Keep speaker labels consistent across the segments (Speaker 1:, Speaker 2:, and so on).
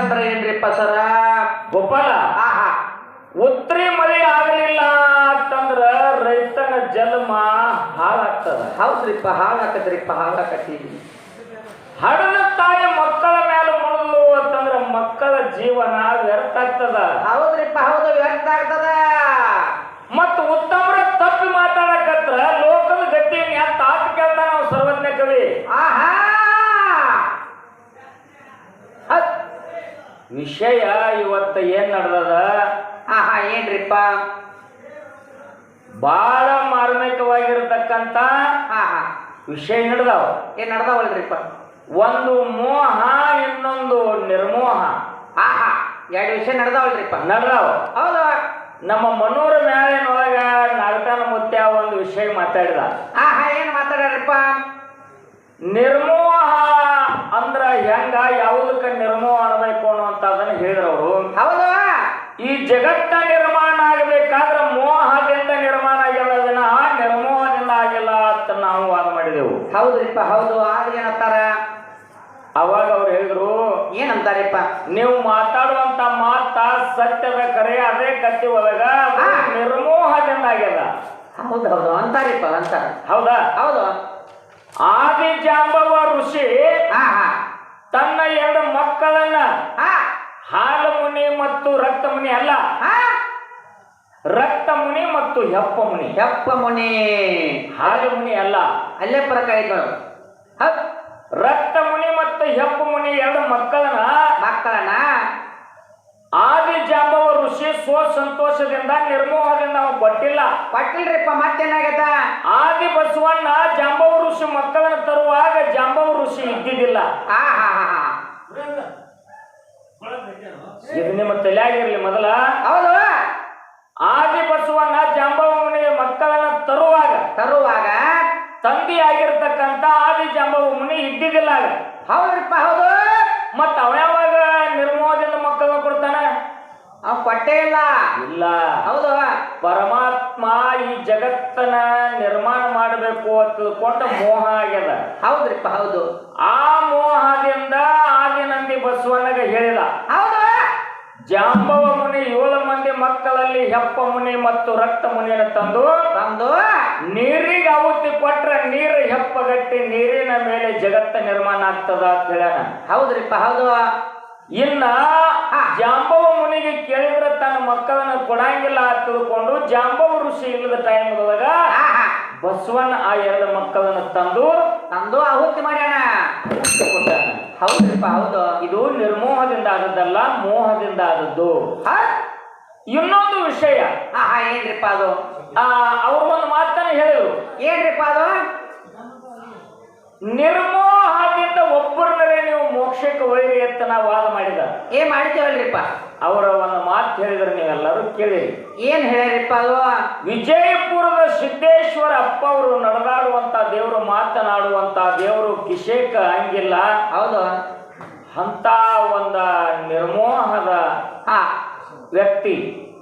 Speaker 1: ಅಂದ್ರೆ ಏನ್ರಿಪ್ಪ ಸರ.
Speaker 2: ಗೋಪಾಲ
Speaker 1: ಆಹಾ
Speaker 2: ಉತ್ತರಿ ಮಳೆ ಆಗಲಿಲ್ಲ ಅಂತಂದ್ರ ರೈತನ ಜನ್ಮ ಹಾಳಾಗ್ತದ.
Speaker 1: ಹೌದ್ರಿಪ್ಪ ಹಾಳಾಕತ್ರಿಪ್ಪ ಹಾಳಾಕತಿ
Speaker 2: ಹಡದ ತಾಯಿ ಮಕ್ಕಳ ಮೇಲೆ ಮುಳುಗು ಅಂತಂದ್ರ ಮಕ್ಕಳ ಜೀವನ ವ್ಯರ್ಥ ಆಗ್ತದ.
Speaker 1: ಹೌದ್ರಿಪ್ಪ ಹೌದು ವ್ಯರ್ಥ ಆಗ್ತದ.
Speaker 2: ಮತ್ತ ಉತ್ತಮರ ತಪ್ಪಿ ಮಾತಾಡಕತ್ರ ಲೋಕದ ಗತಿ ಯಾ ಆತ ಕೇಳ್ತಾನ ನಾವು ಸರ್ವಜ್ಞ ಕವಿ.
Speaker 1: ಆಹಾ ಹೌದ್.
Speaker 2: ವಿಷಯ ಇವತ್ತು ಏನು ನಡೆದದ?
Speaker 1: ಆಹಾ ಏನ್ರಿಪ್ಪ?
Speaker 2: ಬಹಳ ಮಾರ್ಮಿಕವಾಗಿರತಕ್ಕಂಥ
Speaker 1: ಆಹಾ.
Speaker 2: ವಿಷಯ ನಡೆದಾವ.
Speaker 1: ಏನ್ ನಡೆದವಲ್ರಿಪ್ಪ?
Speaker 2: ಒಂದು ಮೋಹ ಇನ್ನೊಂದು ನಿರ್ಮೋಹ.
Speaker 1: ಆಹಾ ಎರಡು ವಿಷಯ ನಡೆದವಲ್ರಿಪ್ಪ.
Speaker 2: ನಡೆದಾವ.
Speaker 1: ಹೌದ.
Speaker 2: ನಮ್ಮ ಮನೋರ ಮ್ಯಾಲಿನೊಳಗ ನಾಗತಾನ ಮುತ್ಯ ಒಂದು ವಿಷಯ ಮಾತಾಡಿದ.
Speaker 1: ಆಹಾ ಏನ್ ಮಾತಾಡ್ಯಾರಪ್ಪ?
Speaker 2: ನಿರ್ಮೋಹ ಅಂದ್ರ ಹೆಂಗ ಯಾವುದಕ್ಕ ನಿರ್ಮೋಹ ಆಗಬೇಕು ಅನ್ನುವಂಥದ್ದನ್ನ ಹೇಳಿದ್ರು ಅವರು
Speaker 1: ಹೌದು.
Speaker 2: ಈ ಜಗತ್ತ ನಿರ್ಮಾಣ ಆಗಬೇಕಾದ್ರ ಮೋಹದಿಂದ ನಿರ್ಮಾಣ ಆಗ್ಯದ ಆ ನಿರ್ಮೋಹದಿಂದ ಆಗಿಲ್ಲ ಅಂತ ನಾವು ವಾದ ಮಾಡಿದೆವು.
Speaker 1: ಹೌದ್ರಿಪ್ಪ ಹೌದು. ಆದ್ರೆ ಏನಂತಾರ?
Speaker 2: ಅವಾಗ ಅವ್ರು ಹೇಳಿದ್ರು
Speaker 1: ಏನಂತಾರಿಪ್ಪ?
Speaker 2: ನೀವು ಮಾತಾಡುವಂತ ಮಾತ ಸತ್ಯದ ಕರೆ ಅದೇ ಕತ್ತಿ ಒಳಗ. ನಿರ್ಮೋಹದಿಂದ ಆಗ್ಯದ.
Speaker 1: ಹೌದು ಹೌದು ಅಂತಾರಿಪ್ಪ ಅಂತಾರ.
Speaker 2: ಹೌದಾ?
Speaker 1: ಹೌದು.
Speaker 2: ಆದಿ ಜಾಂಬವ ಋಷಿ ತನ್ನ ಎರಡು ಮಕ್ಕಳನ್ನ ಹಾಲು ಮುನಿ ಮತ್ತು ರಕ್ತ ಮುನಿ ಅಲ್ಲ? ರಕ್ತ ಮುನಿ ಮತ್ತು ಹೆಪ್ಪ ಮುನಿ.
Speaker 1: ಹೆಪ್ಪ ಮುನಿ.
Speaker 2: ಹಾಲು ಮುನಿ ಅಲ್ಲ?
Speaker 1: ಅಲ್ಲೇ ಪರಕ ಆಯ್ತು
Speaker 2: ರಕ್ತ ಮುನಿ ಮತ್ತು ಹೆಪ್ಪ ಮುನಿ ಎರಡು ಮಕ್ಕಳನ್ನ
Speaker 1: ಮಕ್ಕಳನ್ನ
Speaker 2: ಆದಿ ಜಾಂಬವ ಋಷಿ ಸ್ವ ಸಂತೋಷದಿಂದ ನಿರ್ಮೋಹದಿಂದ ಅವ ಕೊಟ್ಟಿಲ್ಲ
Speaker 1: ಬಟ್ಟಿಲ್ರಿಪ್ಪ ಮತ್ತೇನಾಗತ್ತ
Speaker 2: ಆದಿ ಬಸವಣ್ಣ ಜಾಂಬವ ಋಷಿ ಮಕ್ಕಳನ್ನ ತರುವಾಗ ಜಾಂಬವ ಋಷಿ ಇದ್ದಿದ್ದಿಲ್ಲ.
Speaker 1: ಆಹಾ ಹಾ ಹಾ
Speaker 2: ಇದು ನಿಮ್ಮ ತಲೆಯಾಗಿರ್ಲಿ ಮೊದಲ.
Speaker 1: ಹೌದು.
Speaker 2: ಆದಿ ಬಸವಣ್ಣ ಜಾಂಬವನಿಗೆ ಮಕ್ಕಳನ್ನ ತರುವಾಗ
Speaker 1: ತರುವಾಗ
Speaker 2: ತಂದಿ ಆಗಿರ್ತಕ್ಕಂತ ಆದಿ ಜಾಂಬವ ಮುನಿ ಇದ್ದಿದ್ದಿಲ್ಲ. ಆಗ
Speaker 1: ಹೌದ್ರಿಪ್ಪ ಹೌದು.
Speaker 2: ಮತ್ತ ಅವ ಯಾವಾಗ ನಿರ್ಮೋಹದಿಂದ
Speaker 1: ಅವ್ ಕೊಟ್ಟೇ ಇಲ್ಲ
Speaker 2: ಇಲ್ಲ.
Speaker 1: ಹೌದು?
Speaker 2: ಪರಮಾತ್ಮ ಈ ಜಗತ್ತನ್ನ ನಿರ್ಮಾಣ ಮಾಡಬೇಕು ಅಂತ ತಿಳ್ಕೊಂಡ ಮೋಹ ಆಗ್ಯದ.
Speaker 1: ಹೌದ್ರಿಪ್ಪ ಹೌದು.
Speaker 2: ಆ ಮೋಹದಿಂದ ಆದಿನಂದಿ ಬಸವಣ್ಣಗ ಹೇಳಿದ.
Speaker 1: ಹೌದು.
Speaker 2: ಜಾಂಬವ ಮುನಿ ಏಳು ಮಂದಿ ಮಕ್ಕಳಲ್ಲಿ ಹೆಪ್ಪ ಮುನಿ ಮತ್ತು ರಕ್ತ ಮುನಿಯನ್ನು ತಂದು
Speaker 1: ತಂದು
Speaker 2: ನೀರಿಗೆ ಆಹುತಿ ಕೊಟ್ರೆ ನೀರು ಹೆಪ್ಪಗಟ್ಟಿ ನೀರಿನ ಮೇಲೆ ಜಗತ್ತ ನಿರ್ಮಾಣ ಆಗ್ತದ ಅಂತ ಹೇಳ್ಯಾನ.
Speaker 1: ಹೌದ್ರಿಪ್ಪ ಹೌದು.
Speaker 2: ಇನ್ನ ಜಾಂಬವ ಮುನಿಗೆ ಕೇಳಿದ್ರೆ ತನ್ನ ಮಕ್ಕಳನ್ನ ಕೊಡಂಗಿಲ್ಲ ಅಂತ ತಿಳ್ಕೊಂಡು ಜಾಂಬವ ಋಷಿ ಇಲ್ಲದ ಟೈಮ್ದೊಳಗ
Speaker 1: ಆ
Speaker 2: ಬಸವಣ್ಣ ಆ ಎರಡು ಮಕ್ಕಳನ್ನ ತಂದು
Speaker 1: ತಂದು ಆಹುತಿ
Speaker 2: ಮಾಡ್ಯಾನ.
Speaker 1: ಹೌದ್ರಿಪ್ಪ ಹೌದು.
Speaker 2: ಇದು ನಿರ್ಮೋಹದಿಂದ ಆದದ್ದಲ್ಲ ಮೋಹದಿಂದ ಆದದ್ದು. ಇನ್ನೊಂದು ವಿಷಯ.
Speaker 1: ಏನ್ರಿಪ್ಪ ಅದು?
Speaker 2: ಆ ಅವ್ರು ಒಂದು ಮಾತನ್ನ ಹೇಳಿದ್ರು.
Speaker 1: ಏನ್ರಿಪ್ಪ ಅದು?
Speaker 2: ನಿರ್ಮೋಹದಿಂದ ಮೋಕ್ಷಕ್ಕೆ ಒಳ್ಳೆಯ ನಾವು ವಾದ ಮಾಡಿದ.
Speaker 1: ಏನ್ ಮಾಡ್ತೇವಲ್ರಿಪ್ಪ
Speaker 2: ಅವರ ಒಂದು ಮಾತು ಹೇಳಿದ್ರೆ ನೀವೆಲ್ಲರೂ ಕೇಳಿರಿ.
Speaker 1: ಏನ್ ಹೇಳಿರಿಪ್ಪ ಅಲ್ವಾ
Speaker 2: ವಿಜಯಪುರದ ಸಿದ್ದೇಶ್ವರ ಅಪ್ಪ ಅವರು ನಡೆದಾಡುವಂತ ದೇವರು ಮಾತನಾಡುವಂತ ದೇವರು ಕಿಶೇಕ ಹಂಗಿಲ್ಲ.
Speaker 1: ಹೌದು.
Speaker 2: ಅಂತ ಒಂದ ನಿರ್ಮೋಹದ ವ್ಯಕ್ತಿ.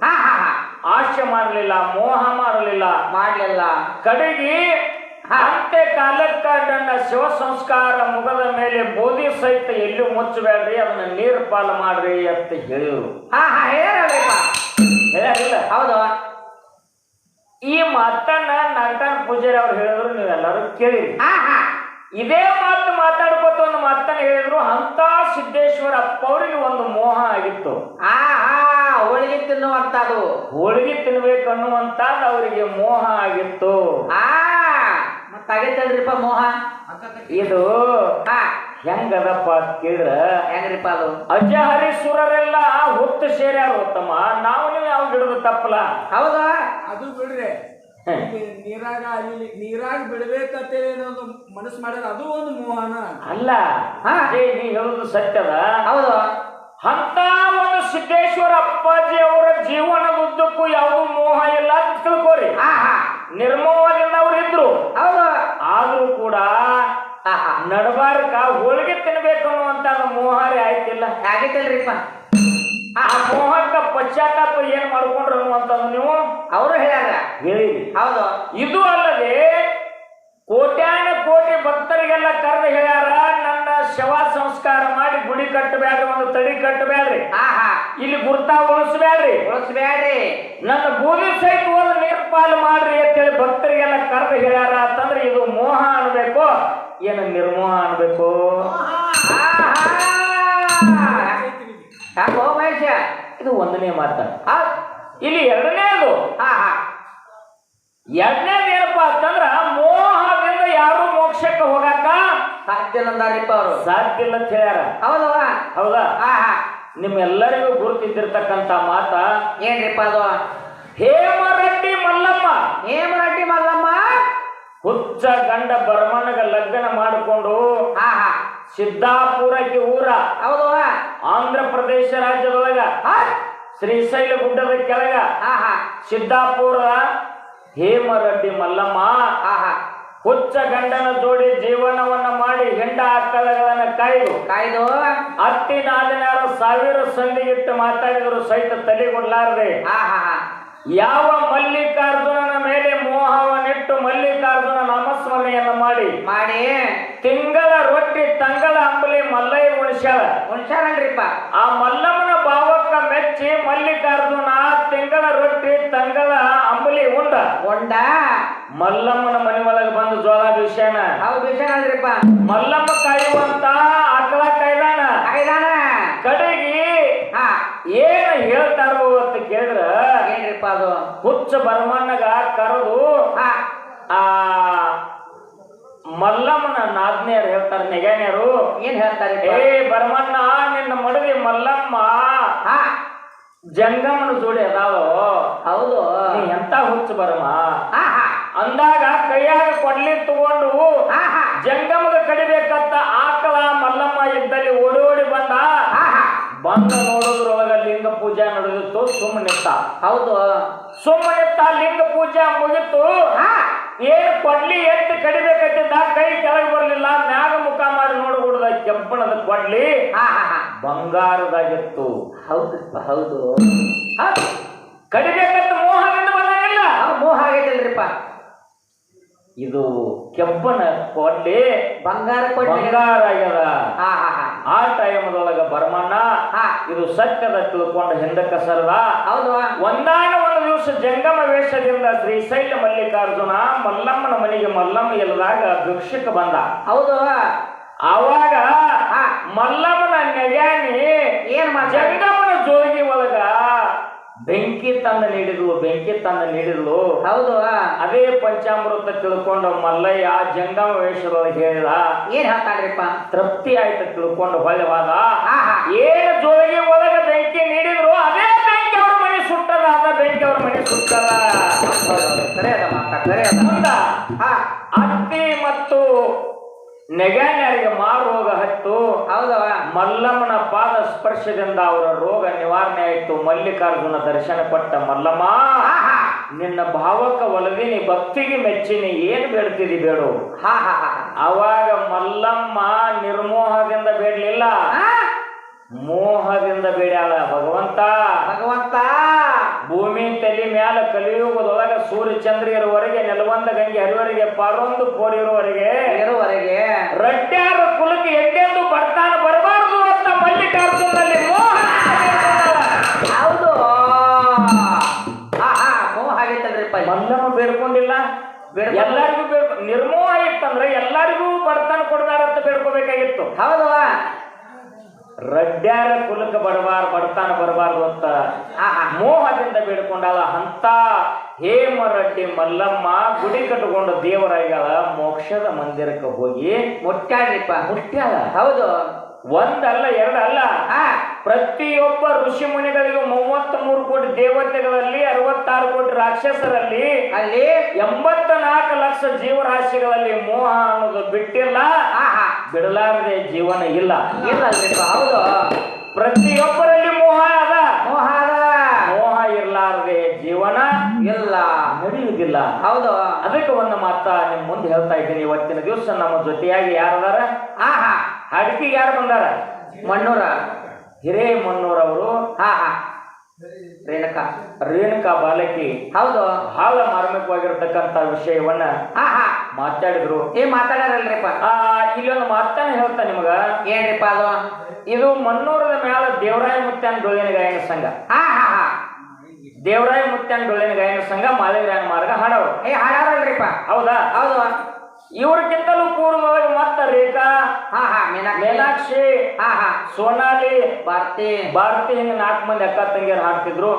Speaker 1: ಹಾ ಹಾ ಹಾ.
Speaker 2: ಆಶೆ ಮಾಡಲಿಲ್ಲ ಮೋಹ ಮಾಡಲಿಲ್ಲ
Speaker 1: ಮಾಡಲಿಲ್ಲ.
Speaker 2: ಕಡೆಗೆ ಅಂತೆ ಕಾಲಕ್ಕ ನನ್ನ ಶಿವ ಸಂಸ್ಕಾರ ಮುಗದ ಮೇಲೆ ಬೋಧಿ ಸಹಿತ ಎಲ್ಲೂ ಮುಚ್ಚಬೇಡ್ರಿ? ಅದನ್ನ ನೀರು ಪಾಲು ಮಾಡ್ರಿ ಅಂತ ಹೇಳಿದ್ರು.
Speaker 1: ಹಾ ಹಾ ಹೇಳ್ಯಾರಲ್ರಿಪ್ಪ
Speaker 2: ಹೇಳಿಲ್ಲ
Speaker 1: ಹೌದು.
Speaker 2: ಈ ಮಾತನ್ನ ನಾಗತಾನ ಪೂಜಾರಿ ಅವ್ರು ಹೇಳಿದ್ರು ನೀವೆಲ್ಲರೂ ಕೇಳಿರಿ. ಇದೇ ಮಾತು ಮಾತಾಡ್ಕೋತ ಒಂದು ಮಾತನ್ನ ಹೇಳಿದ್ರು ಅಂತ ಸಿದ್ದೇಶ್ವರ ಅಪ್ಪ ಅವ್ರಿಗೆ ಒಂದು ಮೋಹ ಆಗಿತ್ತು.
Speaker 1: ಹಾ ಹೋಳಿಗೆ ತಿನ್ನುವಂತದು
Speaker 2: ಹೋಳಿಗೆ ತಿನ್ಬೇಕು ಅವರಿಗೆ ಮೋಹ ಆಗಿತ್ತು.
Speaker 1: ಮತ್ತ ಆಗೈತಲ್ರಿಪ್ಪ ಮೋಹ?
Speaker 2: ಇದು
Speaker 1: ಹಾ.
Speaker 2: ಹೆಂಗದಪ್ಪ ಅಂತ ಕೇಳಿದ್ರ?
Speaker 1: ಹೆಂಗ್ರಿಪ್ಪ ಅದು?
Speaker 2: ಅಜಹರೀಶ್ವರರೆಲ್ಲ ಹುತ್ತು ಸೇರ್ಯಾರ ಉತ್ತಮ. ನಾವು ನೀವು ಯಾವ ಗಿಡದ ತಪ್ಪಲ
Speaker 1: ಹೌದಾ?
Speaker 3: ಅದು ಬಿಡ್ರಿ. ನೀರಾಗ ಅಲ್ಲಿ ನೀರಾಗ ಬಿಡ್ಬೇಕಂತೇಳಿ ಒಂದು ಮನಸ್ಸು ಮಾಡ್ಯಾರ ಅದು ಒಂದು ಮೋಹನ.
Speaker 2: ಅಲ್ಲ.
Speaker 1: ಹಾ.
Speaker 2: ಏ ನೀ ಹೇಳುದು ಸತ್ಯದ
Speaker 1: ಹೌದು.
Speaker 2: ಅಂತ ಒಂದು ಸಿದ್ದೇಶ್ವರ ಅಪ್ಪಾಜಿ ಅವರ ಜೀವನದುದ್ದಕ್ಕೂ ಯಾವುದು ಮೋಹ ಇಲ್ಲ ಅಂತ ತಿಳ್ಕೋರಿ.
Speaker 1: ಹಾ ಹಾ. ಹೌದು.
Speaker 2: ಆದ್ರೂ ಕೂಡ ನಡಬಾರಕ ಹೋಳಿಗೆ ತಿನ್ಬೇಕು ಅನ್ನುವಂತ ಮೋಹಾರಿ ಆಯ್ತಿಲ್ಲ.
Speaker 1: ಆಗೈತಲ್ರಿಪ್ಪ
Speaker 2: ಆ ಮೋಹಕ್ಕ ಪಶ್ಚಾತ್ತಾಪ ಏನ್ ಮಾಡ್ಕೊಂಡ್ರು ಅನ್ನುವಂಥದ್ದು ನೀವು?
Speaker 1: ಅವರು ಹೇಳ್ಯಾರ.
Speaker 2: ಹೇಳಿರಿ.
Speaker 1: ಹೌದು.
Speaker 2: ಇದು ಅಲ್ಲದೆ ಕೋಟ್ಯಾನ ಕೋಟಿ ಭಕ್ತರಿಗೆಲ್ಲ ಕರೆದು ಹೇಳ್ಯಾರ ಶವ ಸಂಸ್ಕಾರ ಮಾಡಿ ಗುಡಿ ಕಟ್ಟಬೇಡ್ರಿ ಒಂದು ತಡಿ ಕಟ್ಟಬೇಡ್ರಿ.
Speaker 1: ಆಹಾ.
Speaker 2: ಇಲ್ಲಿ ಗುರ್ತ ಉಳಿಸ್ಬೇಡ್ರಿ.
Speaker 1: ಉಳಿಸ್ಬೇಡ್ರಿ.
Speaker 2: ನನ್ನ ಭೂಮಿ ಸಹಿತ ಹೋದ್ರೆ ನೀರ್ಪಾಲು ಮಾಡ್ರಿ ಅಂತೇಳಿ ಭಕ್ತರಿಗೆಲ್ಲ ಕರೆದು ಹೇಳ್ಯಾರ ಅಂತಂದ್ರೆ ಇದು ಮೋಹ ಅನ್ಬೇಕು. ಏನು ನಿರ್ಮೋಹ ಅನ್ಬೇಕು?
Speaker 1: ಯಾಕೋ ಮಹೇಶ
Speaker 2: ಇದು ಒಂದನೇ ಮಾತ. ಇಲ್ಲಿ ಎರಡನೇದು.
Speaker 1: ಹಾ ಹಾ
Speaker 2: ಎರಡನೇದು ಏನಪ್ಪಾ ಅಂತಂದ್ರ
Speaker 1: ಸಾಧ್ಯ ಅಂದಾರಿಪ್ಪ ಅವರು.
Speaker 2: ಸಾಧ್ಯ ಇಲ್ಲ ಅಂತ ಹೇಳ್ಯಾರ.
Speaker 1: ಹೌದವಾ
Speaker 2: ಹೌದಾ?
Speaker 1: ಹಾ ಹಾ.
Speaker 2: ನಿಮ್ಮೆಲ್ಲರಿಗೂ ಗುರುತಿದ್ದಿರ್ತಕ್ಕಂತ ಮಾತ
Speaker 1: ಏನ್ರಿಪ್ಪ ಅದು?
Speaker 2: ಹೇಮರೆಡ್ಡಿ ಮಲ್ಲಮ್ಮ.
Speaker 1: ಹೇಮರೆಡ್ಡಿ ಮಲ್ಲಮ್ಮ?
Speaker 2: ಹುಚ್ಚ ಗಂಡ ಬರ್ಮನಗ ಲಗ್ನ ಮಾಡಿಕೊಂಡು
Speaker 1: ಹಾ ಹಾ.
Speaker 2: ಸಿದ್ದಾಪುರಕ್ಕೆ ಊರ.
Speaker 1: ಹೌದವಾ
Speaker 2: ಆಂಧ್ರ ಪ್ರದೇಶ ರಾಜ್ಯದೊಳಗ. ಶ್ರೀಶೈಲ ಗುಡ್ಡದ ಕೆಳಗ. ಸಿದ್ದಾಪುರ ಹೇಮರೆಡ್ಡಿ ಮಲ್ಲಮ್ಮ. ಹುಚ್ಚ ಗಂಡನ ಜೋಡಿ ಜೀವನವನ್ನ ಹೆಂಡ ಆಕಳಗಳನ್ನ ಕಾಯ್ದು
Speaker 1: ಕಾಯ್ದು
Speaker 2: ಅತ್ತಿ ನಾದಿನಾರ ಸಾವಿರ ಸಂದಿಗಿಟ್ಟು ಮಾತಾಡಿದ್ರು ಸಹಿತ ತಲೆಗೊಡ್ಲಾರದೆ ಯಾವ ಮಲ್ಲಿಕಾರ್ಜುನನ ಮೇಲೆ ಮೋಹವನ್ನಿಟ್ಟು ಮಲ್ಲಿಕಾರ್ಜುನ ನಾಮಸ್ಮರಣೆಯನ್ನು ಮಾಡಿ
Speaker 1: ಮಾಡಿ
Speaker 2: ತಿಂಗಳ ರೊಟ್ಟಿ ತಂಗಳ ಅಂಬಲಿ ಮಲ್ಲಯ್ಯ ಉಣಿಸ್ಯಾಳ.
Speaker 1: ಹುಷಾರಲ್ರಿಪ್ಪ
Speaker 2: ಆ ಮಲ್ಲಮ್ಮನ ಭಾವಕ್ಕ ಮೆಚ್ಚಿ ಮಲ್ಲಿಕಾರ್ಜುನ ತಿಂಗಳ ರೊಟ್ಟಿ ತಂಗಳ
Speaker 1: ಒಂಡ
Speaker 2: ಮಲ್ಲಮ್ಮನ ಮನೆ ಒಳಗೆ ಬಂದು ಜೋಳ ವಿಷಯನ
Speaker 1: ಹೌದು ಹುಷಾರಲ್ರಿಪ್ಪ
Speaker 2: ಮಲ್ಲಮ್ಮ ಕಾಯುವಂತ ಆಕಳ ಕಾಯ್ದಾನ?
Speaker 1: ಕಾಯ್ದಾನ.
Speaker 2: ಕಡೆಗೆ
Speaker 1: ಹಾ.
Speaker 2: ಏನ ಹೇಳ್ತಾರೋ ಅಂತ ಕೇಳಿದ್ರ?
Speaker 1: ಏನ್ರಿಪ್ಪ ಅದು?
Speaker 2: ಹುಚ್ಚ ಬರ್ಮಣ್ಣಗ ಕರೆದು
Speaker 1: ಹಾ.
Speaker 2: ಆ ಮಲ್ಲಮ್ಮನ ನಾದ್ನಿಯರು ಹೇಳ್ತಾರೆ ನೆಗಾನ್ಯರು.
Speaker 1: ಏನ್ ಹೇಳ್ತಾರೆ
Speaker 2: ಏ ಬರ್ಮಣ್ಣ ನಿನ್ನ ಮಡದಿ ಮಲ್ಲಮ್ಮ.
Speaker 1: ಹಾ.
Speaker 2: ಜಂಗಮನ ಜೋಡಿ ಅದಾವೋ
Speaker 1: ಹೌದು.
Speaker 2: ನೀ ಎಂತ ಹುಚ್ಚು ಬರಮ್ಮ? ಅಂದಾಗ ಕೈಯಾಗ ಕೊಡ್ಲಿ ತಗೊಂಡು ಜಂಗಮದ ಕಡಿಬೇಕಂತ ಆಕಳ ಮಲ್ಲಮ್ಮ ಇದ್ದಲ್ಲಿ ಓಡೋಡಿ ಓಡಿ ಬಂದ. ಬಂದ ನೋಡೋದ್ರೊಳಗ ಲಿಂಗ ಪೂಜೆ ನಡೆದಿತ್ತು ಸುಮ್ಮನಿತ್ತ
Speaker 1: ಹೌದು.
Speaker 2: ಸುಮ್ಮನಿತ್ತ ಲಿಂಗ ಪೂಜೆ ಮುಗಿತು ಏನ್ ಕೊಡ್ಲಿ ಎತ್ತು ಕಡಿಬೇಕಂತಿದ್ದ ಕೈ ಕೆಳಗೆ ಬರ್ಲಿಲ್ಲ ಮ್ಯಾಗ ಮುಖ ಮಾಡಿ ನೋಡ್ಬಿಡ್ದ ಕೆಂಪಣದ ಕೊಡ್ಲಿ ಬಂಗಾರದಾಗಿತ್ತು.
Speaker 1: ಹೌದು ಹೌದು.
Speaker 2: ಕಡಿಬೇಕಂತ ಮೋಹದಿಂದ ಬಂದಾಗಿಲ್ಲ?
Speaker 1: ಮೋಹ ಆಗೈತಲ್ರಿಪ್ಪ.
Speaker 2: ಇದು ಕೆಂಪನ ಕೊಡ್ಲಿ
Speaker 1: ಬಂಗಾರ ಕೊಡ್ಲಿ
Speaker 2: ಬಂಗಾರ ಆಗ್ಯದ.
Speaker 1: ಹಾ ಹಾ ಹಾ.
Speaker 2: ಆ ಟೈಮದೊಳಗ ಬರ್ಮಣ್ಣ
Speaker 1: ಹಾ.
Speaker 2: ಇದು ಸತ್ಯದ ತಿಳ್ಕೊಂಡು ಹಿಂದಕ್ಕೆ ಸರದ
Speaker 1: ಹೌದು
Speaker 2: ಒಂದಾನ ಒಂದು ದಿವಸ ಜಂಗಮ ವೇಷದಿಂದ ಶ್ರೀಶೈಲ ಮಲ್ಲಿಕಾರ್ಜುನ ಮಲ್ಲಮ್ಮನ ಮನೆಗೆ ಮಲ್ಲಮ್ಮ ಇಲ್ಲದಾಗ ಭಿಕ್ಷಕ ಬಂದ.
Speaker 1: ಹೌದು
Speaker 2: ಆವಾಗ
Speaker 1: ಹಾ.
Speaker 2: ಮಲ್ಲಮ್ಮನ ನೆಗ್ಯಾನಿ
Speaker 1: ಏನ್
Speaker 2: ಜಂಗಮ್ಮನ ಜೋಗಿ ಒಳಗ ಬೆಂಕಿ ತಂದು ನೀಡಿದ್ಲು ಬೆಂಕಿ ತಂದು ನೀಡಿದ್ಲು.
Speaker 1: ಹೌದು
Speaker 2: ಅದೇ ಪಂಚಾಮೃತ ತಿಳ್ಕೊಂಡು ಮಲ್ಲಯ್ಯ ಜಂಗಮ ವೇಷದೊಳಗೆ ಹೇಳಿದ
Speaker 1: ಏನ್ ಹೇಳ್ತಾಳ್ರಿಪ್ಪ?
Speaker 2: ತೃಪ್ತಿ ಆಯ್ತು ತಿಳ್ಕೊಂಡು ಹೊಳೆವಾದ ಏನು ಜೋಗಿ ಒಳಗ ಬೆಂಕಿ ನೀಡಿದ್ರು ಅದೇ ಬೆಂಕಿ ಅವ್ರ ಮನೆ ಸುಟ್ಟದ ಅದ ಬೆಂಕಿ ಅವ್ರ ಮನೆ ಸುಟ್ಟದ.
Speaker 1: ಸರಿ ಅದ ಮಾತ ಸರಿ ಅದ ಅಗ್ನಿ
Speaker 2: ಅತ್ತಿ ಮತ್ತು ನೆಗಾನ್ಯರಿಗೆ ಮಾರೋಗ ಹತ್ತು.
Speaker 1: ಹೌದವ
Speaker 2: ಮಲ್ಲಮ್ಮನ ಪಾದ ಸ್ಪರ್ಶದಿಂದ ಅವರ ರೋಗ ನಿವಾರಣೆ ಆಯಿತು. ಮಲ್ಲಿಕಾರ್ಜುನ ದರ್ಶನ ಕೊಟ್ಟ ಮಲ್ಲಮ್ಮ ನಿನ್ನ ಭಾವಕ ಒಲದಿನಿ ಭಕ್ತಿಗೆ ಮೆಚ್ಚಿನಿ ಏನು ಬೇಡ್ತಿದಿ ಬೇಡು. ಅವಾಗ ಮಲ್ಲಮ್ಮ ನಿರ್ಮೋಹದಿಂದ ಬೇಡಲಿಲ್ಲ. ಮೋಹದಿಂದ ಬೇಡ್ಯಾಳ ಭಗವಂತ.
Speaker 1: ಭಗವಂತ.
Speaker 2: ಭೂಮಿ ಮ್ಯಾಲ ಕಲಿಯುಗದೊಳಗ ಸೂರ್ಯ ಚಂದ್ರ ಇರುವವರೆಗೆ ನೆಲವಂದ ಗಂಗೆ ಹರಿವರೆಗೆ ಪರೊಂದು ಪೋರ್ ಇರುವವರೆಗೆ
Speaker 1: ಇರುವರೆಗೆ
Speaker 2: ರಡ್ಡ್ಯಾರ ಕುಲಕ್ಕೆ ಎಂದೆಂದು ಬರ್ತಾನ ಬರಬಾರದು ಅಂತ ಮಲ್ಲಿಕಾರ್ಜುನಲ್ಲಿ ಮೋಹ
Speaker 1: ಹೌದು. ಮೋಹ ಆಗೈತಲ್ರಿಪ್ಪ
Speaker 2: ಬೇಡ್ಕೊಂಡಿಲ್ಲ.
Speaker 1: ಬೇಡ್ಕೊಂಡ್-
Speaker 2: ಎಲ್ಲರಿಗೂ ಬೇಡ್ಕೊ ನಿರ್ಮೋಹ ಇತ್ತಂದ್ರೆ ಎಲ್ಲರಿಗೂ ಬಡತನ ಕೊಡಬೇಡ ಅಂತ ಬೇಡ್ಕೋಬೇಕಾಗಿತ್ತು.
Speaker 1: ಹೌದವ
Speaker 2: ರಡ್ಡ್ಯಾರ ಕುಲಕ್ಕೆ ಬರಬಾರ ಬಡತನ ಬರಬಾರ್ದು ಅಂತ
Speaker 1: ಆ
Speaker 2: ಮೋಹದಿಂದ ಬೇಡ್ಕೊಂಡಾಳ ಅಂತ ಹೇಮರಡ್ಡಿ ಮಲ್ಲಮ್ಮ ಗುಡಿ ಕಟ್ಟಿಕೊಂಡು ದೇವರಾಗ್ಯಾಳ ಮೋಕ್ಷದ ಮಂದಿರಕ್ಕೆ ಹೋಗಿ
Speaker 1: ಮುಟ್ಟಾಗಿಪ್ಪ
Speaker 2: ಮುಟ್ಟ್ಯಾಳ
Speaker 1: ಹೌದು.
Speaker 2: ಒಂದಲ್ಲ ಎರಡಲ್ಲ. ಪ್ರತಿಯೊಬ್ಬ ಋಷಿ ಮುನಿಗಳಿಗೂ ಮೂವತ್ತ್ ಮೂರು ಕೋಟಿ ದೇವತೆಗಳಲ್ಲಿ ಅರವತ್ತಾರು ಕೋಟಿ ರಾಕ್ಷಸರಲ್ಲಿ
Speaker 1: ಅಲ್ಲಿ?
Speaker 2: ಎಂಬತ್ತ ನಾಲ್ಕು ಲಕ್ಷ ಜೀವರಾಶಿಗಳಲ್ಲಿ ಮೋಹ ಅನ್ನೋದು ಬಿಟ್ಟಿಲ್ಲ. ಬಿಡಲಾರದೆ ಜೀವನ ಇಲ್ಲ.
Speaker 1: ಇಲ್ಲ ಹೌದು.
Speaker 2: ಪ್ರತಿಯೊಬ್ಬರಲ್ಲಿ ಮೋಹ ಅದ.
Speaker 1: ಮೋಹ ಅದ.
Speaker 2: ಮೋಹ ಇರಲಾರದೆ ಜೀವನ
Speaker 1: ಇಲ್ಲ.
Speaker 2: ನಡೆಯುವುದಿಲ್ಲ.
Speaker 1: ಹೌದು.
Speaker 2: ಅದಕ್ಕೆ ಒಂದು ಮಾತ ನಿಮ್ ಮುಂದೆ ಹೇಳ್ತಾ ಇದ್ದೀನಿ. ಇವತ್ತಿನ ದಿವಸ ನಮ್ಮ ಜೊತೆಯಾಗಿ ಯಾರು
Speaker 1: ಅದಾರ? ಆಹಾ
Speaker 2: ಅಡಿಕೆಗೆ ಯಾರು ಬಂದಾರ?
Speaker 1: ಮಣ್ಣೂರ.
Speaker 2: ಹಿರೇ ಮಣ್ಣೂರವರು.
Speaker 1: ಹಾ ಹಾ. ರೇಣುಕಾ.
Speaker 2: ರೇಣುಕಾ ಬಾಲಕಿ.
Speaker 1: ಹೌದು.
Speaker 2: ಬಹಳ ಮಾರ್ಮಿಕವಾಗಿರ್ತಕ್ಕಂಥ ವಿಷಯವನ್ನ
Speaker 1: ಹಾ ಹಾ.
Speaker 2: ಮಾತಾಡಿದ್ರು.
Speaker 1: ಏ ಮಾತಾಡಾರಲ್ರಿಪ್ಪ.
Speaker 2: ಆ ಇಲ್ಲೊಂದು ಮಾತಾನೆ ಹೇಳ್ತಾ ನಿಮಗ.
Speaker 1: ಏನ್ರಿಪ್ಪ ಅದು?
Speaker 2: ಇದು ಮನ್ನೂರದ ಮೇಲೆ ದೇವರಾಯ ಮುತ್ಯಾನ್ ಡೊಳ್ಳಿನ ಗಾಯನ ಸಂಘ.
Speaker 1: ಹಾ ಹಾ ಹಾ.
Speaker 2: ದೇವರಾಯ ಮುತ್ಯಾನ್ ಡೊಳ್ಳಿನ ಗಾಯನ ಸಂಘ ಮಾದೇವರಾಯನ ಮಾರ್ಗ ಹಾಡವರು.
Speaker 1: ಏ ಹಾಡಾರಲ್ರಿಪ್ಪ
Speaker 2: ಹೌದಾ?
Speaker 1: ಹೌದು.
Speaker 2: ಇವ್ರಕ್ಕಿಂತಲೂ ಪೂರ್ವವಾಗಿ ಮತ್ತ ರೇಖಾ?
Speaker 1: ಹಾ ಹಾ ಮೀನಾಕ್ಷಿ.
Speaker 2: ಮೀನಾಕ್ಷಿ.
Speaker 1: ಹಾ ಹಾ.
Speaker 2: ಸೋನಾಲಿ.
Speaker 1: ಭಾರತಿ.
Speaker 2: ಭಾರತಿ ಹಿಂಗ ನಾಲ್ಕು ಮಂದಿ ಅಕ್ಕ ತಂಗಿಯರು ಹಾಡ್ತಿದ್ರು.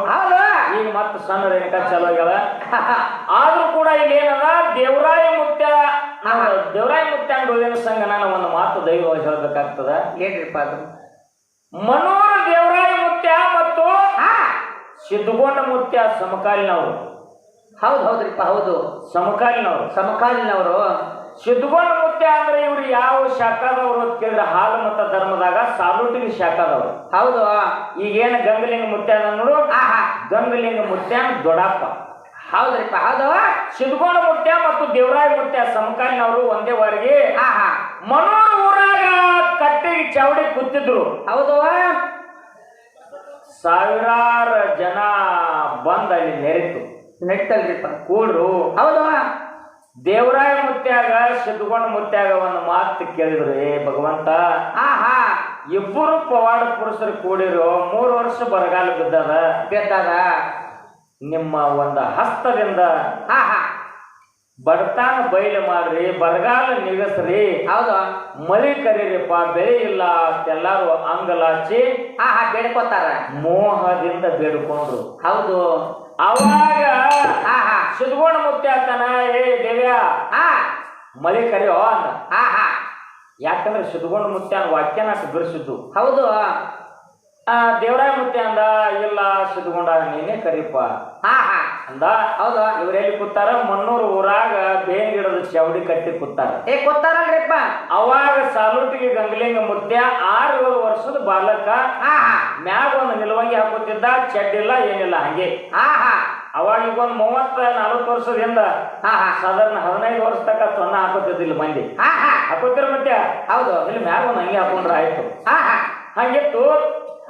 Speaker 2: ಈಗ ಮತ್ತೆ ಸಣ್ಣ ರೇಖಾ ಚಲೋ
Speaker 1: ಹಾ.
Speaker 2: ಆದ್ರೂ ಕೂಡ ಇಲ್ಲಿ ಏನದ? ದೇವರಾಯ ಮುತ್ಯ. ದೇವರಾಯ ಮುಖ್ಯ ಡೊಳ್ಳಿನ ಸಂಘ ನಾನು ಒಂದು ಮಾತು ದೈವವಾಗಿ ಹೇಳ್ಬೇಕಾಗ್ತದ.
Speaker 1: ಏನ್ರಿಪ್ಪ ಅದು
Speaker 2: ಮನೋರ ದೇವರಾಯ ಮುತ್ಯ ಮತ್ತು
Speaker 1: ಹಾ.
Speaker 2: ಸಿದ್ಧಗೊಂಡ ಮುತ್ಯ ಸಮಕಾಲೀನವರು.
Speaker 1: ಹೌದು ಹೌದ್ರಿಪ್ಪ ಹೌದು.
Speaker 2: ಸಮಕಾಲೀನವರು.
Speaker 1: ಸಮಕಾಲೀನವರು.
Speaker 2: ಮುತ್ಯ ಅಂದ್ರೆ ಇವ್ರು ಯಾವ ಶಾಖಾದವರು ಅಂತ ಕೇಳಿದ್ರೆ ಹಾಲು ಮತ ಧರ್ಮದಾಗ ಸಾಲುಟಿನ ಶಾಖಾದವರು.
Speaker 1: ಹೌದು.
Speaker 2: ಈಗೇನು ಗಂಗಲಿಂಗ ಮುತ್ಯ ಅದ ನೋಡು. ಗಂಗಲಿಂಗ ಮುತ್ಯ ದೊಡ್ಡಪ್ಪ.
Speaker 1: ಹೌದ್ರಿಪ್ಪ ಹೌದು.
Speaker 2: ಸಿದ್ಗೋಣ ಮುತ್ಯ ಮತ್ತು ದೇವರಾಯ ಮುತ್ಯ ಸಮಕಾಲೀನವರು ಒಂದೇ ವಾರಿಗೆ ಮನೋರ ಊರಾಗ ಕಟ್ಟಿಗೆ ಚಾವಡಿ ಕೂತಿದ್ರು.
Speaker 1: ಹೌದು.
Speaker 2: ಸಾವಿರಾರು ಜನ ಬಂದ ಅಲ್ಲಿ ನೆರೆತು.
Speaker 1: ನೆಟ್ಟಲ್ಲಿ
Speaker 2: ಕೂಡ್ರು.
Speaker 1: ಹೌದು.
Speaker 2: ದೇವರಾಯ ಮುತ್ಯಾಗ ಸಿದ್ಧಗೊಂಡ ಮುತ್ಯಾಗ ಒಂದು ಮಾತು ಕೇಳಿದ್ರು ಏ ಭಗವಂತ.
Speaker 1: ಆಹಾ.
Speaker 2: ಇಬ್ಬರು ಪವಾಡ ಪುರುಷರು ಕೂಡಿರು ಮೂರು ವರ್ಷ ಬರಗಾಲ ಬಿದ್ದದ.
Speaker 1: ಬಿದ್ದದ.
Speaker 2: ನಿಮ್ಮ ಒಂದು ಹಸ್ತದಿಂದ
Speaker 1: ಆಹಾ.
Speaker 2: ಬಡತಾನ ಬಯಲು ಮಾಡ್ರಿ ಬರಗಾಲ ನಿಗಸ್ರಿ.
Speaker 1: ಹೌದು.
Speaker 2: ಮಳಿ ಕರೀರಿಪ್ಪ ಬೆಳೆ ಇಲ್ಲ ಎಲ್ಲಾರು ಅಂಗಲಾಚಿ
Speaker 1: ಆಹಾ ಬೇಡ್ಕೋತಾರ.
Speaker 2: ಮೋಹದಿಂದ ಬೇಡ್ಕೊಂಡ್ರು.
Speaker 1: ಹೌದು.
Speaker 2: ಅವಾಗ
Speaker 1: ಹಾ
Speaker 2: ಮುಕ್ತಿ ಮುತ್ಯ ಆತನ ಏ ದೇವ್ಯ.
Speaker 1: ಹಾ
Speaker 2: ಮಳೆ ಕರಿಯೋ ಅಂದ.
Speaker 1: ಹಾ ಹಾ
Speaker 2: ಯಾಕಂದ್ರೆ ಸಿದ್ಧಗೊಂಡ ಮುತ್ಯ ವಾಕ್ಯನ ಅಷ್ಟು ಬಿಡಿಸಿದ್ದು
Speaker 1: ಹೌದು.
Speaker 2: ಆ ದೇವರಾಯ ಮುತ್ಯ ಅಂದ ಇಲ್ಲ ಸಿದ್ಗೊಂಡ ನೀನೇ ಕರೀಪ
Speaker 1: ಹಾ ಹಾ
Speaker 2: ಅಂದ.
Speaker 1: ಹೌದು.
Speaker 2: ಇವರೆಲ್ಲಿ ಕೂತಾರ? ಮಣ್ಣೂರು ಊರಾಗ ಬೇನ್ ಗಿಡದ ಚೌಡಿ ಕಟ್ಟಿ ಕೂತಾರ.
Speaker 1: ಏ ಗೊತ್ತಾರಲ್ರಿಪ್ಪ
Speaker 2: ಅವಾಗ ಸಾಲೂಟಿಗೆ ಗಂಗಲಿಂಗ ಮುತ್ಯ ಆರು ಏಳು ವರ್ಷದ ಬಾಲಕ ಮ್ಯಾಗ ಒಂದು ನಿಲುವಂಗಿ ಹಾಕೋತಿದ್ದ ಚೆಡ್ಡಿಲ್ಲ ಏನಿಲ್ಲ ಹಂಗೆ.
Speaker 1: ಹಾ ಹಾ
Speaker 2: ಅವಾಗ ಈಗ ಒಂದು ಮೂವತ್ತ ನಲ್ವತ್ತು ವರ್ಷದಿಂದ ಸಾಧಾರಣ ಹದಿನೈದು ವರ್ಷ ತನಕ ಸೊನ್ನ ಹಾಕೋತಿದ್ದಿಲ್ಲ ಮಂದಿ. ಹಾಕೋತಿರ ಮತ್ತೆ?
Speaker 1: ಹೌದು.
Speaker 2: ಇಲ್ಲಿ ಮ್ಯಾಗ ಒಂದು ಹಂಗೆ ಹಾಕೊಂಡ್ರೆ ಆಯ್ತು. ಹಂಗಿತ್ತು.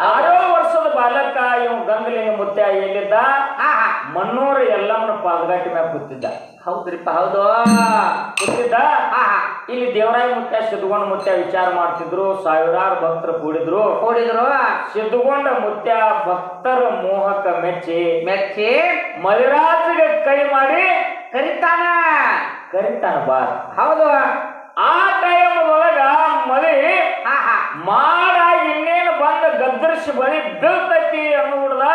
Speaker 2: ಆರೋ ವರ್ಷದ ಬಾಲಕ ಇವ್ ಗಂಗಲಿಂಗ ಮುತ್ಯ ಎಲ್ಲಿದ್ದ? ಮಣ್ಣೂರು ಎಲ್ಲಮ್ಮನ ಪಾದಗಾಟಿ ಮ್ಯಾಗ ಕೂತಿದ್ದ.
Speaker 1: ಹೌದ್ರಿಪ್ಪ ಹೌದು. ಗೊತ್ತಿದ್ದ?
Speaker 2: ಇಲ್ಲಿ ದೇವರಾಯ ಮುತ್ಯ ಸಿದ್ಧಗೊಂಡ ಮುತ್ಯ ವಿಚಾರ ಮಾಡ್ತಿದ್ರು ಸಾವಿರಾರು ಭಕ್ತರು ಕೂಡಿದ್ರು.
Speaker 1: ಕೂಡಿದ್ರು.
Speaker 2: ಸಿದ್ಧಗೊಂಡ ಮುತ್ಯ ಭಕ್ತರ ಮೋಹಕ ಮೆಚ್ಚಿ
Speaker 1: ಮೆಚ್ಚಿ
Speaker 2: ಮಲಿರಾಜ್ಗೆ ಕೈ ಮಾಡಿ
Speaker 1: ಕರಿತಾನ.
Speaker 2: ಕರಿತಾನ ಬಾ.
Speaker 1: ಹೌದು.
Speaker 2: ಆ ಟೈಮ್ ಒಳಗ
Speaker 1: ಮಲಿ
Speaker 2: ಮಾಡ ಇನ್ನೇನು ಬಂದ ಗದ್ದರಿಸಿ ಬಲಿ ಬೀಳ್ತೈತಿ
Speaker 1: ಹಾ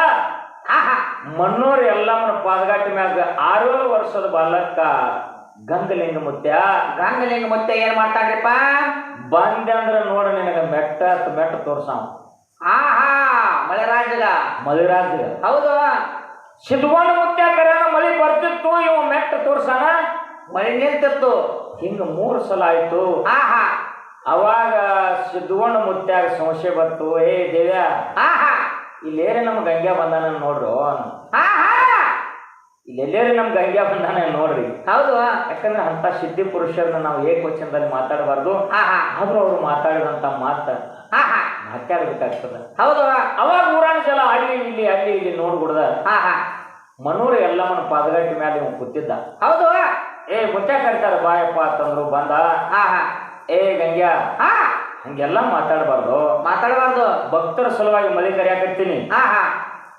Speaker 2: ಮಣ್ಣೂರು ಎಲ್ಲಮ್ಮನ ಪಾದಗಾಟಿ ಮ್ಯಾಗ ಆರು ವರ್ಷದ ಬಾಲಕ ಗಂಗಲಿಂಗ ಮುತ್ಯ.
Speaker 1: ಗಂಗಲಿಂಗ ಮುತ್ತೆ ಏನ್ ಮಾಡ್ತಾನ್ರಿಪ್ಪ?
Speaker 2: ಬಂದೆ ಅಂದ್ರೆ ನೋಡ ನಿನಗ ಮೆಟ್ಟ ಮೆಟ್ಟ ತೋರ್ಸಾವ.
Speaker 1: ಆಹಾ ಮಳೆರಾಜಗ
Speaker 2: ಮಲಿರಾಜ
Speaker 1: ಹೌದು.
Speaker 2: ಸಿದ್ಧಗೊಂಡ ಮುತ್ಯ ಕರ ಮಳಿ ಬರ್ತಿತ್ತು ಇವ ಮೆಟ್ಟ ತೋರ್ಸಾನ?
Speaker 1: ಮಳೆ ನಿಲ್ತಿತ್ತು
Speaker 2: ಹಿಂಗ ಮೂರು ಸಲ ಆಯ್ತು.
Speaker 1: ಆಹಾ.
Speaker 2: ಅವಾಗ ಸಿದ್ಧಗೊಂಡ ಮುತ್ಯಾಗ ಸಮಸ್ಯೆ ಬಂತು ಏ ದೇವ್ಯ.
Speaker 1: ಹಾ ಹಾ
Speaker 2: ಇಲ್ಲೇರಿ ನಮ್ಮ ಗಂಗ್ಯಾ ಬಂದಾನ ನೋಡ್ರು.
Speaker 1: ಹಾ ಹಾ.
Speaker 2: ಇಲ್ಲೆಲ್ಲೇರಿ ನಮ್ಮ ಗಂಗ್ಯಾ ಬಂದಾನ ನೋಡ್ರಿ.
Speaker 1: ಹೌದು.
Speaker 2: ಯಾಕಂದ್ರೆ ಅಂತ ಸಿದ್ಧಿ ಪುರುಷರನ್ನ ನಾವು ಏಕವಚನದಲ್ಲಿ ಮಾತಾಡಬಾರ್ದು? ಆದ್ರೂ ಅವ್ರು ಮಾತಾಡಿದಂತ ಮಾತ ಮಾತಾಡ್ಬೇಕಾಗ್ತದೆ
Speaker 1: ಹೌದು.
Speaker 2: ಅವಾಗ ಊರಾನ ಜಲ ಅಲ್ಲಿ ಇಲ್ಲಿ ಅಲ್ಲಿ ಇಲ್ಲಿ ನೋಡ್ಬಿಡ್ದ.
Speaker 1: ಹಾ ಹಾ.
Speaker 2: ಮನೂರು ಎಲ್ಲಮ್ಮನ ಪಾದಗಟ್ಟಿ ಮೇಲೆ ಇವ್ ಕೂತಿದ್ದ.
Speaker 1: ಹೌದು.
Speaker 2: ಏ ಮುಂಚೆ ಕರಿತಾರ ಬಾಯಪ್ಪ ಅಂತಂದ್ರು ಬಂದ.
Speaker 1: ಹಾ ಹಾ.
Speaker 2: ಏ ಗಂಗ್ಯಾ.
Speaker 1: ಹಾ.
Speaker 2: ಹಂಗೆಲ್ಲ ಮಾತಾಡಬಾರ್ದು.
Speaker 1: ಮಾತಾಡಬಾರ್ದು.
Speaker 2: ಭಕ್ತರ ಸಲುವಾಗಿ ಮಲಿ ಕರಿಯಾಕತ್ತೀನಿ
Speaker 1: ಹಾ ಹಾ.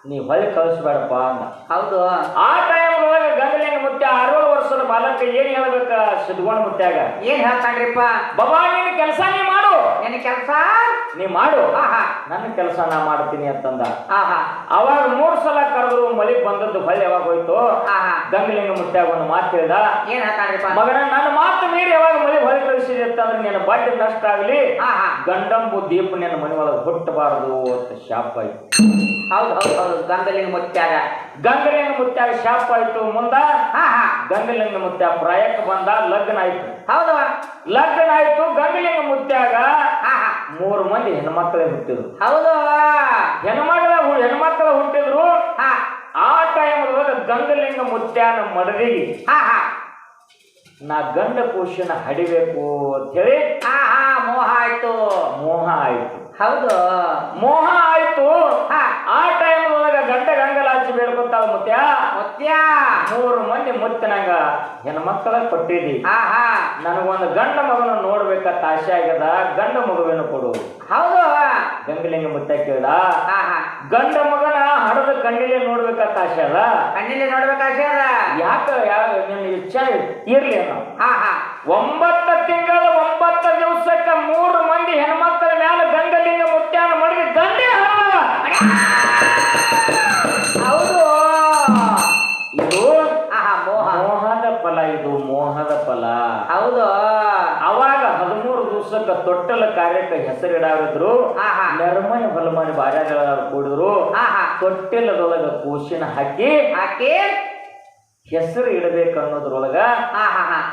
Speaker 2: ನೀ ಹೊಳಿ ಕಳಿಸ್ಬೇಡಪ್ಪ ಅಂದ.
Speaker 1: ಹೌದು.
Speaker 2: ಆ ಟೈಮ್ ಒಳಗೆ ಗಂಗಲಿಂಗ ಮುತ್ತೆ ಅರವತ್ತು ವರ್ಷದ ಬಾಲಕ ಏನ್ ಹೇಳ್ಬೇಕ ಸಿದ್ಧಗೋಣ ಮುತ್ಯಾಗ?
Speaker 1: ಏನ್ ಹೇಳ್ತಾನ್ರಿಪ್ಪ?
Speaker 2: ಬಾಬಾ ನಿನ್ ಕೆಲಸ ನೀ ಮಾಡು.
Speaker 1: ನಿನ್ ಕೆಲಸ?
Speaker 2: ನೀ ಮಾಡು. ನನ್ನ ಕೆಲಸ ನಾ ಮಾಡ್ತೀನಿ ಅಂತಂದ. ಅವಾಗ ಮೂರ್ ಸಲ ಕರೆದ್ರು ಮಳಿ ಬಂದದ್ದು ಹೊಳ್ಳಿ ಯಾವಾಗ ಹೋಯ್ತು? ಗಂಗಲಿಂಗ ಮುತ್ಯಾಗ ಒಂದು ಮಾತು ಹೇಳ್ದ.
Speaker 1: ಏನ್ ಹೇಳ್ತಾನ್ರಿಪ್ಪ?
Speaker 2: ಮಗನ ನನ್ನ ಮಾತು ಮೀರಿ ಯಾವಾಗ ಮಳಿ ಹೊಳಿ ಕಳಿಸಿದೆ ಅಂತಂದ್ರೆ ನಿನ್ನ ಬಡ್ಡಿ ನಷ್ಟ ಆಗ್ಲಿ. ಗಂಡಂಬು ದೀಪ ನಿನ್ನ ಮನೆ ಒಳಗೆ ಹುಟ್ಟಬಾರದು ಅಂತ ಶಾಪ ಆಯ್ತು
Speaker 1: ಹೌದು ಹೌದು ಹೌದು. ಗಂಗಲಿಂಗ ಮುತ್ಯಾಗ.
Speaker 2: ಗಂಗಲಿಂಗ ಮುತ್ಯಾಗ ಶಾಪ ಆಯ್ತು ಮುಂದ
Speaker 1: ಹಾ ಹಾ.
Speaker 2: ಗಂಗಲಿಂಗ ಮುತ್ಯ ಪ್ರಾಯಕ್ಕೆ ಬಂದ ಲಗ್ನ ಆಯ್ತು.
Speaker 1: ಹೌದಾ.
Speaker 2: ಲಗ್ನ ಆಯ್ತು ಗಂಗಲಿಂಗ ಮುತ್ಯಾಗ ಮೂರು ಮಂದಿ ಹೆಣ್ಮಕ್ಳೇ ಹುಟ್ಟಿದ್ರು.
Speaker 1: ಹೌದು.
Speaker 2: ಹೆಣ್ಮಕ್ಳ ಹು- ಹೆಣ್ಮಕ್ಳ ಹುಟ್ಟಿದ್ರು. ಆ ಟೈಮ್ ಗಂಗಲಿಂಗ ಮುತ್ಯಾನ ಮಡದಿ.
Speaker 1: ಹಾ ಹಾ.
Speaker 2: ನಾ ಗಂಡ ಕೋಶನ ಹಡಿಬೇಕು ಅಂತ ಹೇಳಿ
Speaker 1: ಹಾ ಹಾ. ಮೋಹ ಆಯ್ತು.
Speaker 2: ಮೋಹ ಆಯ್ತು.
Speaker 1: ಹೌದು.
Speaker 2: ಮೋಹ ಆಯ್ತು. ಆ ಟೈಮ್ ಒಳಗ ಗಂಡ
Speaker 1: ಮುತ್ಯ.
Speaker 2: ಮೂರು ಮಂದಿ ಮುತ್ತಿನಾಗ ಹೆಣ್ಮಕ್ಕಳ ಕೊಟ್ಟಿದಿ
Speaker 1: ಹಾ ಹಾ.
Speaker 2: ನನಗೊಂದು ಗಂಡ ಮಗನ ನೋಡ್ಬೇಕಂತ ಆಸೆ ಆಗ್ಯದ ಗಂಡ ಮಗುವಿನ ಕೊಡು.
Speaker 1: ಹೌದು.
Speaker 2: ಗಂಗಲಿಂಗ ಮುತ್ತ ಕೇಳ.
Speaker 1: ಹಾ ಹಾ.
Speaker 2: ಗಂಡ ಮಗನ ಹಡದ ಕಣ್ಣಿಲೆ ನೋಡ್ಬೇಕಂತ ಆಸೆ ಅದ
Speaker 1: ಕಣ್ಣಿಲಿ ಆಸೆ ಅದ.
Speaker 2: ಯಾಕ ಯಾವ ನಿನ್ನ ಇಚ್ಛೆ ಇರ್ಲಿ ನಾವು
Speaker 1: ಹಾ ಹಾ.
Speaker 2: ಒಂಬತ್ತು ತಿಂಗಳ ಒಂಬತ್ತು ದಿವಸಕ್ಕೆ ಮೂರು ಮಂದಿ ಹೆಣ್ಮಕ್ಕಳ ಮೇಲೆ ಗಂಗಲಿಂಗ ಮುತ್ಯಾನ ಮಡಗಿ ದಂಡೆ ಹಾರ.
Speaker 1: ಹೌದು.
Speaker 2: ಇದು ಮೋಹದ ಫಲ ಇದು ಮೋಹದ ಫಲ.
Speaker 1: ಹೌದು.
Speaker 2: ಅವಾಗ ಹದಿಮೂರು ದಿವಸಕ್ಕೆ ತೊಟ್ಟಲ ಕಾರ್ಯಕ್ಕೆ ಹೆಸರಿಡಾರಿದ್ರು. ನೆರಮನೆ ಹೊಲಮನೆ ಬಾರ್ಯಾಗಳ ಕೂಡಿದ್ರು. ತೊಟ್ಟಿಲದೊಳಗ ಕೂಸಿನ ಹಾಕಿ
Speaker 1: ಆಕೆ
Speaker 2: ಹೆಸರು ಇಡಬೇಕು ಅನ್ನೋದ್ರೊಳಗ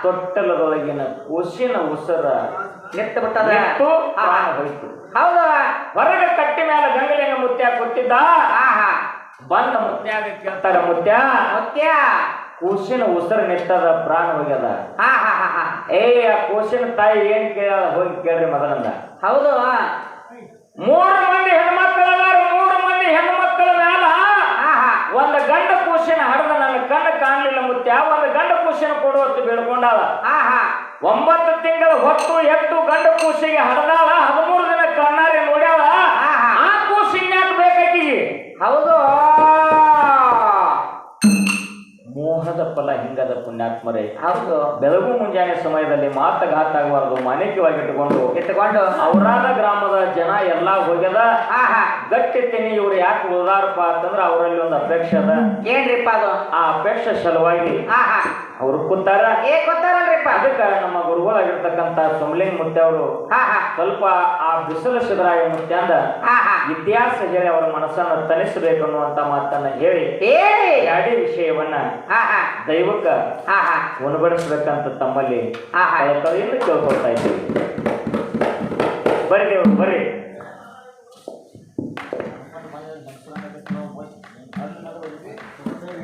Speaker 2: ತೊಟ್ಟಲದೊಳಗಿನ ಉಸಿನ ಉಸರ
Speaker 1: ನಿತ್ತ ಬಿಟ್ಟದ?
Speaker 2: ಹೋಯ್ತು.
Speaker 1: ಹೌದು.
Speaker 2: ಹೊರಗ ಕಟ್ಟಿ ಮೇಲೆ ಗಂಗಲಿಂಗ ಮುತ್ಯ ಕೊಟ್ಟಿದ್ದ? ಬಂದ ಮುತ್ಯಾಗ ಕೇಳ್ತಾರ ಮುತ್ಯ?
Speaker 1: ಮುತ್ಯ.
Speaker 2: ಕೂಸಿನ ಉಸಿರು ನೆತ್ತದ ಪ್ರಾಣ ಹೋಗ್ಯದ? ಏ ಆ ಕೂಸಿನ ತಾಯಿ ಏನ್ ಕೇಳ ಹೋಗಿ ಕೇಳ್ರಿ ಮಗನಂದ
Speaker 1: ಹೌದು.
Speaker 2: ಮೂರು ಮಂದಿ ಹೆಣ್ಮಕ್ಳು ಅದಾರ ಮೂರು ಮಂದಿ ಹೆಣ್ಮಕ್ಳ ಮ್ಯಾಲ
Speaker 1: ಹಾ ಹಾ
Speaker 2: ಒಂದು ಗಂಡ ಕೂಸಿನ ಹಡದ ನನ್ನ ಕಣ್ಣು ಮುತ್ಯ ಒಂದು ಗಂಡ ಕೂಸಿನ ಕೊಡು
Speaker 1: ಅಂತ ಬೇಡ್ಕೊಂಡಾಳ.
Speaker 2: ಒಂಬತ್ತು ತಿಂಗಳ ಹೊತ್ತು ಎತ್ತು ಗಂಡ ಕೂಸಿಗೆ ಹಡದಾಳ ಹದಿಮೂರು ದಿನ ಕಣ್ಣಾರೆ ನೋಡ್ಯಾಳ. ಆ ಕೂಸಿನ ಬೇಕಾಗಿ
Speaker 1: ಹೌದು.
Speaker 2: ಫಲ ಹಿಂಗದ ಪುಣ್ಯಾತ್ಮರೇ.
Speaker 1: ಹೌದು
Speaker 2: ಬೆಳಗು ಮುಂಜಾನೆ ಸಮಯದಲ್ಲಿ ಮಾತಘಾತ ಆಗಬಾರ್ದು ಮಾನಿಕ್ಯವಾಗಿಟ್ಟುಕೊಂಡು
Speaker 1: ಇಟ್ಟುಕೊಂಡು
Speaker 2: ಅವರಾದ ಗ್ರಾಮದ ಜನ ಎಲ್ಲಾ ಹೋಗ್ಯದ. ತೆನಿ ಇವ್ರು ಯಾಕೆ ಉದಾರಪ್ಪ ಅಂತಂದ್ರ ಅವರಲ್ಲಿ ಒಂದು ಅಪೇಕ್ಷೆ ಅದ.
Speaker 1: ಏನ್ರಿಪ್ಪ ಅದು?
Speaker 2: ಆ ಅಪೇಕ್ಷೆ ಸಲುವಾಗಿ ಅವ್ರು ಕೂತಾರ.
Speaker 1: ಏ ಗೊತ್ತಾರಲ್ರಿಪ್ಪ
Speaker 2: ಅದಕ್ಕ ನಮ್ಮ ಗುರುಗಳಾಗಿರ್ತಕ್ಕಂಥ ಸುಮ್ಲಿಂಗ್ ಮುತ್ತೆ ಅವರು ಸ್ವಲ್ಪ ಆ ಬಿಸಿಲು ಸಿದ್ದರಾಯ ಮುತ್ತೆ
Speaker 1: ಹಾ
Speaker 2: ಇತಿಹಾಸ ಹೇಳಿ ಅವರ ಮನಸ್ಸನ್ನ ತನಿಸಬೇಕು ಅನ್ನುವಂತ ಮಾತನ್ನ ಹೇಳಿ ಗಾಡಿ ವಿಷಯವನ್ನ ದೈವಕ್ಕ ಉಣಬಡಿಸ್ಬೇಕಂತ ತಮ್ಮಲ್ಲಿ ಕೇಳ್ಕೊಳ್ತಾ ಇದ್ದೀವಿ ಬರ್ರಿ ದೇವ್ರು ಬರ್ರಿ.